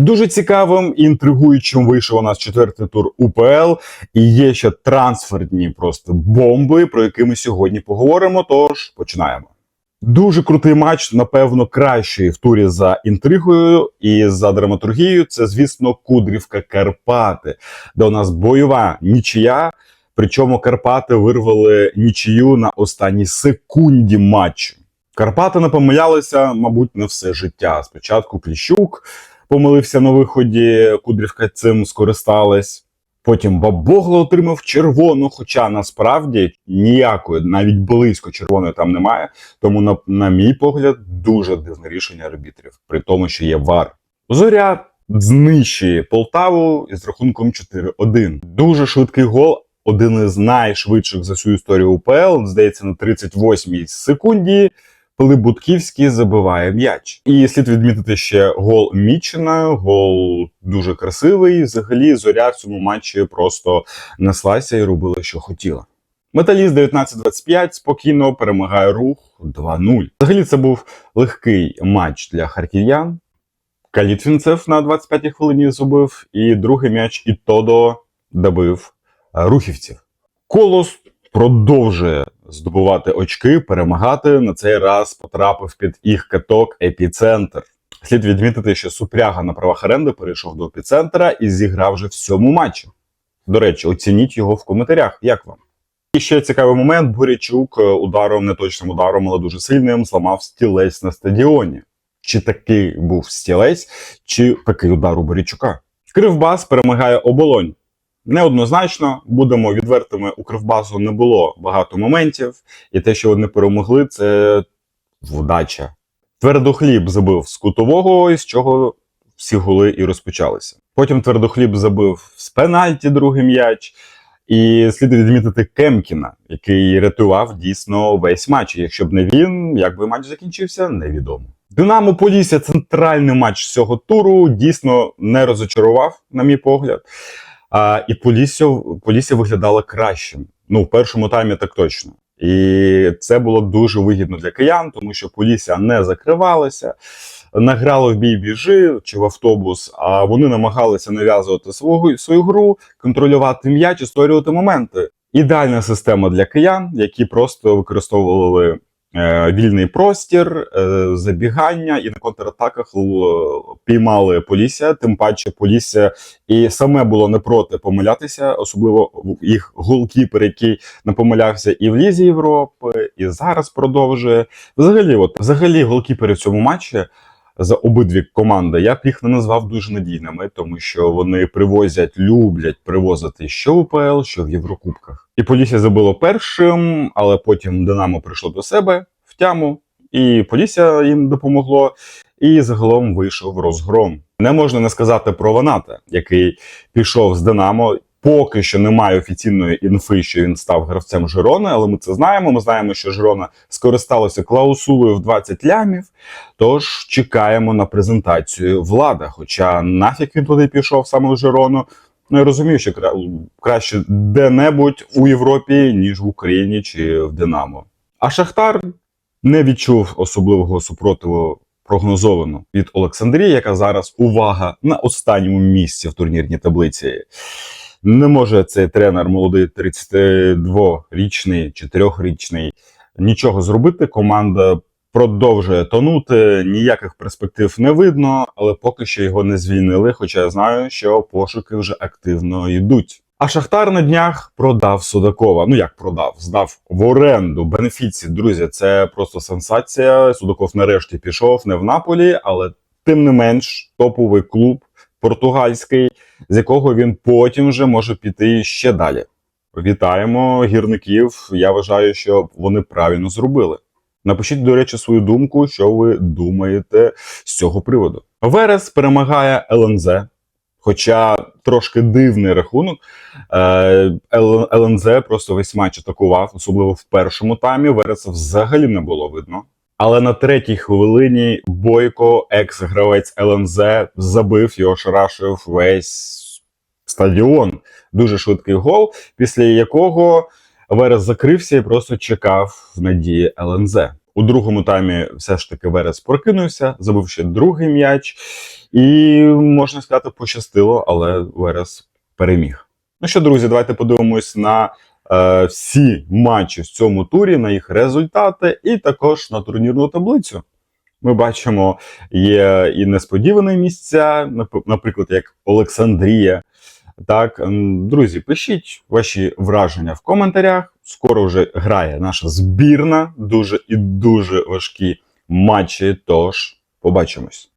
Дуже цікавим і інтригуючим вийшов у нас четвертий тур УПЛ. І є ще трансферні просто бомби, про які ми сьогодні поговоримо. Тож починаємо. Дуже крутий матч, напевно, кращий в турі за інтригою і за драматургією. Це, звісно, Кудрівка Карпати, де у нас бойова нічия. Причому Карпати вирвали нічию на останній секунді матчу. Карпати не помилялися, мабуть, на все життя. Спочатку Кліщук помилився на виході, Кудрівка цим скористалась. Потім Бабогло отримав червону, хоча насправді ніякої, навіть близько червоної там немає. Тому, на, на мій погляд, дуже дивне рішення арбітрів, при тому, що є вар. Зоря знищує Полтаву із рахунком 4-1. Дуже швидкий гол, один із найшвидших за всю історію УПЛ, здається, на 38-й секунді. Пилип Будківський забиває м'яч. І слід відмітити ще гол Мічина. Гол дуже красивий. Взагалі, зоря в цьому матчі просто неслася і робила, що хотіла. Металіст 19-25 спокійно перемагає рух 2-0. Взагалі, це був легкий матч для харків'ян. Калітвінцев на 25-й хвилині зробив, і другий м'яч і Тодо добив рухівців. Колос продовжує здобувати очки, перемагати. На цей раз потрапив під їх каток епіцентр. Слід відмітити, що Супряга на правах оренди перейшов до епіцентра і зіграв вже в цьому матчі. До речі, оцініть його в коментарях. Як вам? І ще цікавий момент: Бурячук е, ударом, неточним ударом, але дуже сильним, зламав стілець на стадіоні. Чи такий був стілець, чи такий удар у Борячука? Кривбас перемагає оболонь. Неоднозначно, будемо відвертими, у Кривбасу не було багато моментів, і те, що вони перемогли, це вдача. Твердохліб забив з кутового, із чого всі голи і розпочалися. Потім твердохліб забив з пенальті другий м'яч. І слід відмітити Кемкіна, який рятував дійсно весь матч. Якщо б не він, як би матч закінчився, невідомо. Динамо Полісся центральний матч цього туру дійсно не розочарував, на мій погляд. А, і Полісся, Полісся виглядало кращим. Ну, в першому таймі так точно. І це було дуже вигідно для киян, тому що Полісся не закривалася, награло в бій біжи чи в автобус, а вони намагалися нав'язувати свою, свою гру, контролювати м'яч і створювати моменти. Ідеальна система для киян, які просто використовували вільний простір, е, забігання і на контратаках піймали Полісся. Тим паче Полісся і саме було не проти помилятися, особливо їх голкіпер, який не помилявся і в Лізі Європи, і зараз продовжує. Взагалі, от взагалі, голкіпери в цьому матчі за обидві команди я б їх не назвав дуже надійними, тому що вони привозять, люблять привозити що в УПЛ, що в Єврокубках. І Полісся забило першим, але потім Динамо прийшло до себе в тяму, і Полісся їм допомогло. І загалом вийшов розгром. Не можна не сказати про Ваната, який пішов з Динамо. Поки що немає офіційної інфи, що він став гравцем Жирони, але ми це знаємо. Ми знаємо, що Жирона скористалася клаусулою в 20 лямів. Тож чекаємо на презентацію влада. Хоча нафіг він туди пішов саме в Жирону. Ну я розумію, що кра- краще де-небудь у Європі, ніж в Україні чи в Динамо. А Шахтар не відчув особливого супротиву прогнозовано від Олександрії, яка зараз увага на останньому місці в турнірній таблиці. Не може цей тренер молодий 32-річний, 4-річний нічого зробити. Команда продовжує тонути, ніяких перспектив не видно, але поки що його не звільнили. Хоча я знаю, що пошуки вже активно йдуть. А Шахтар на днях продав Судакова. Ну як продав? Здав в оренду бенефіці. Друзі, це просто сенсація. Судаков нарешті пішов не в Наполі, але тим не менш топовий клуб португальський, з якого він потім вже може піти ще далі. Вітаємо гірників. Я вважаю, що вони правильно зробили. Напишіть, до речі, свою думку, що ви думаєте з цього приводу. Верес перемагає ЛНЗ. Хоча трошки дивний рахунок, Е, ЛНЗ просто весь матч атакував, особливо в першому таймі. Вереса взагалі не було видно. Але на третій хвилині Бойко, екс-гравець ЛНЗ, забив і ошарашив весь стадіон. Дуже швидкий гол, після якого Верес закрився і просто чекав надії ЛНЗ. У другому таймі все ж таки Верес прокинувся, забив ще другий м'яч, і можна сказати, пощастило, але Верес переміг. Ну що, друзі, давайте подивимось на е, всі матчі в цьому турі, на їх результати, і також на турнірну таблицю. Ми бачимо, є і несподівані місця, наприклад, як Олександрія. Так, друзі, пишіть ваші враження в коментарях. Скоро вже грає наша збірна, дуже і дуже важкі матчі. Тож побачимось.